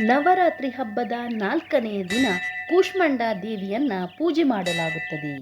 ನವರಾತ್ರಿ ಹಬ್ಬದ ನಾಲ್ಕನೆಯ ದಿನ ಕೂಷ್ಮಂಡ ದೇವಿಯನ್ನ ಪೂಜೆ ಮಾಡಲಾಗುತ್ತದೆ.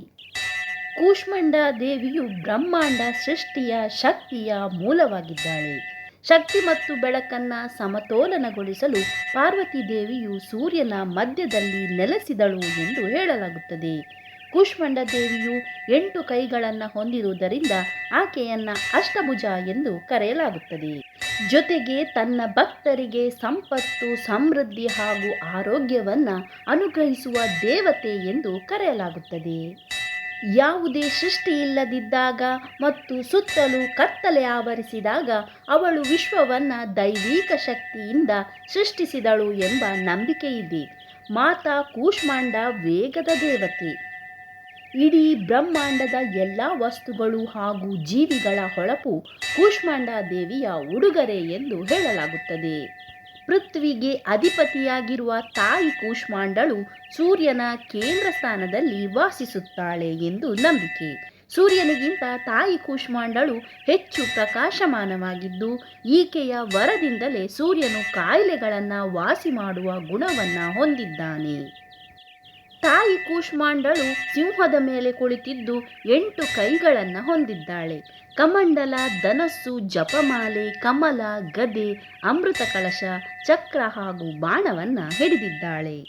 ಕೂಷ್ಮಂಡ ದೇವಿಯು ಬ್ರಹ್ಮಾಂಡ ಸೃಷ್ಟಿಯ ಶಕ್ತಿಯ ಮೂಲವಾಗಿದ್ದಾಳೆ. ಶಕ್ತಿ ಮತ್ತು ಬೆಳಕನ್ನ ಸಮತೋಲನಗೊಳಿಸಲು ಪಾರ್ವತಿ ದೇವಿಯು ಸೂರ್ಯನ ಮಧ್ಯದಲ್ಲಿ ನೆಲೆಸಿದಳು ಎಂದು ಹೇಳಲಾಗುತ್ತದೆ. ಕೂಷ್ಮಂಡ ದೇವಿಯು ಎಂಟು ಕೈಗಳನ್ನು ಹೊಂದಿರುವುದರಿಂದ ಆಕೆಯನ್ನ ಅಷ್ಟಭುಜ ಎಂದು ಕರೆಯಲಾಗುತ್ತದೆ. ಜೊತೆಗೆ ತನ್ನ ಭಕ್ತರಿಗೆ ಸಂಪತ್ತು, ಸಮೃದ್ಧಿ ಹಾಗೂ ಆರೋಗ್ಯವನ್ನು ಅನುಗ್ರಹಿಸುವ ದೇವತೆ ಎಂದು ಕರೆಯಲಾಗುತ್ತದೆ. ಯಾವುದೇ ಸೃಷ್ಟಿ ಇಲ್ಲದಿದ್ದಾಗ ಮತ್ತು ಸುತ್ತಲೂ ಕತ್ತಲೆ ಆವರಿಸಿದಾಗ ಅವಳು ವಿಶ್ವವನ್ನ ದೈವಿಕ ಶಕ್ತಿಯಿಂದ ಸೃಷ್ಟಿಸಿದಳು ಎಂಬ ನಂಬಿಕೆ ಇದೆ ಮಾತಾ ಕೂಷ್ಮಾಂಡ ವೇಗದ ದೇವತೆ. ಇಡೀ ಬ್ರಹ್ಮಾಂಡದ ಎಲ್ಲ ವಸ್ತುಗಳು ಹಾಗೂ ಜೀವಿಗಳ ಹೊಳಪು ಕೂಷ್ಮಾಂಡ ದೇವಿಯ ಉಡುಗೊರೆ ಎಂದು ಹೇಳಲಾಗುತ್ತದೆ. ಪೃಥ್ವಿಗೆ ಅಧಿಪತಿಯಾಗಿರುವ ತಾಯಿ ಕೂಷ್ಮಾಂಡಳು ಸೂರ್ಯನ ಕೇಂದ್ರ ಸ್ಥಾನದಲ್ಲಿ ವಾಸಿಸುತ್ತಾಳೆ ಎಂದು ನಂಬಿಕೆ. ಸೂರ್ಯನಿಗಿಂತ ತಾಯಿ ಕೂಷ್ಮಾಂಡಳು ಹೆಚ್ಚು ಪ್ರಕಾಶಮಾನವಾಗಿದ್ದು, ಈಕೆಯ ವರದಿಂದಲೇ ಸೂರ್ಯನು ಕಾಯಿಲೆಗಳನ್ನು ವಾಸಿ ಮಾಡುವ ಗುಣವನ್ನು ಹೊಂದಿದ್ದಾನೆ. ತಾಯಿ ಕೂಷ್ಮಾಂಡಳು ಸಿಂಹದ ಮೇಲೆ ಕುಳಿತಿದ್ದು ಎಂಟು ಕೈಗಳನ್ನು ಹೊಂದಿದ್ದಾಳೆ. ಕಮಂಡಲ, ಧನಸ್ಸು, ಜಪಮಾಲೆ, ಕಮಲ, ಗದೆ, ಅಮೃತ ಕಳಶ, ಚಕ್ರ ಹಾಗೂ ಬಾಣವನ್ನ ಹಿಡಿದಿದ್ದಾಳೆ.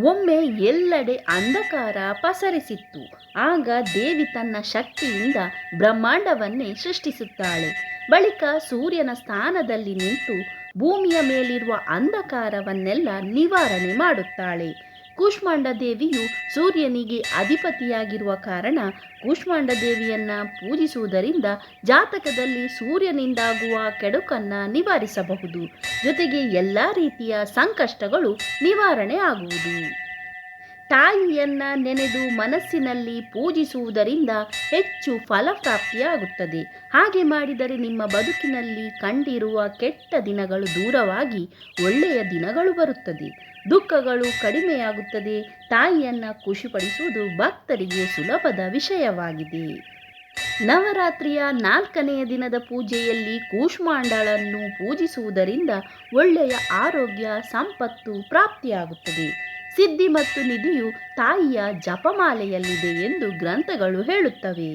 ಒಮ್ಮೆ ಎಲ್ಲೆಡೆ ಅಂಧಕಾರ ಪಸರಿಸಿತ್ತು. ಆಗ ದೇವಿ ತನ್ನ ಶಕ್ತಿಯಿಂದ ಬ್ರಹ್ಮಾಂಡವನ್ನೇ ಸೃಷ್ಟಿಸುತ್ತಾಳೆ. ಬಳಿಕ ಸೂರ್ಯನ ಸ್ಥಾನದಲ್ಲಿ ನಿಂತು ಭೂಮಿಯ ಮೇಲಿರುವ ಅಂಧಕಾರವನ್ನೆಲ್ಲ ನಿವಾರಣೆ ಮಾಡುತ್ತಾಳೆ. ಕೂಷ್ಮಾಂಡ ದೇವಿಯು ಸೂರ್ಯನಿಗೆ ಅಧಿಪತಿಯಾಗಿರುವ ಕಾರಣ ಕೂಷ್ಮಾಂಡ ದೇವಿಯನ್ನು ಪೂಜಿಸುವುದರಿಂದ ಜಾತಕದಲ್ಲಿ ಸೂರ್ಯನಿಂದಾಗುವ ಕೆಡುಕನ್ನ ನಿವಾರಿಸಬಹುದು. ಜೊತೆಗೆ ಎಲ್ಲ ರೀತಿಯ ಸಂಕಷ್ಟಗಳು ನಿವಾರಣೆ ಆಗುವುದು. ತಾಯಿಯನ್ನ ನೆನೆದು ಮನಸ್ಸಿನಲ್ಲಿ ಪೂಜಿಸುವುದರಿಂದ ಹೆಚ್ಚು ಫಲಪ್ರಾಪ್ತಿಯಾಗುತ್ತದೆ. ಹಾಗೆ ಮಾಡಿದರೆ ನಿಮ್ಮ ಬದುಕಿನಲ್ಲಿ ಕಂಡಿರುವ ಕೆಟ್ಟ ದಿನಗಳು ದೂರವಾಗಿ ಒಳ್ಳೆಯ ದಿನಗಳು ಬರುತ್ತದೆ. ದುಃಖಗಳು ಕಡಿಮೆಯಾಗುತ್ತದೆ. ತಾಯಿಯನ್ನು ಖುಷಿಪಡಿಸುವುದು ಭಕ್ತರಿಗೆ ಸುಲಭದ ವಿಷಯವಾಗಿದೆ. ನವರಾತ್ರಿಯ ನಾಲ್ಕನೆಯ ದಿನದ ಪೂಜೆಯಲ್ಲಿ ಕೂಷ್ಮಾಂಡಳನ್ನು ಪೂಜಿಸುವುದರಿಂದ ಒಳ್ಳೆಯ ಆರೋಗ್ಯ, ಸಂಪತ್ತು, ಪ್ರಾಪ್ತಿಯಾಗುತ್ತದೆ. ಸಿದ್ಧಿ ಮತ್ತು ನಿಧಿಯು ತಾಯಿಯ ಜಪಮಾಲೆಯಲ್ಲಿದೆ ಎಂದು ಗ್ರಂಥಗಳು ಹೇಳುತ್ತವೆ.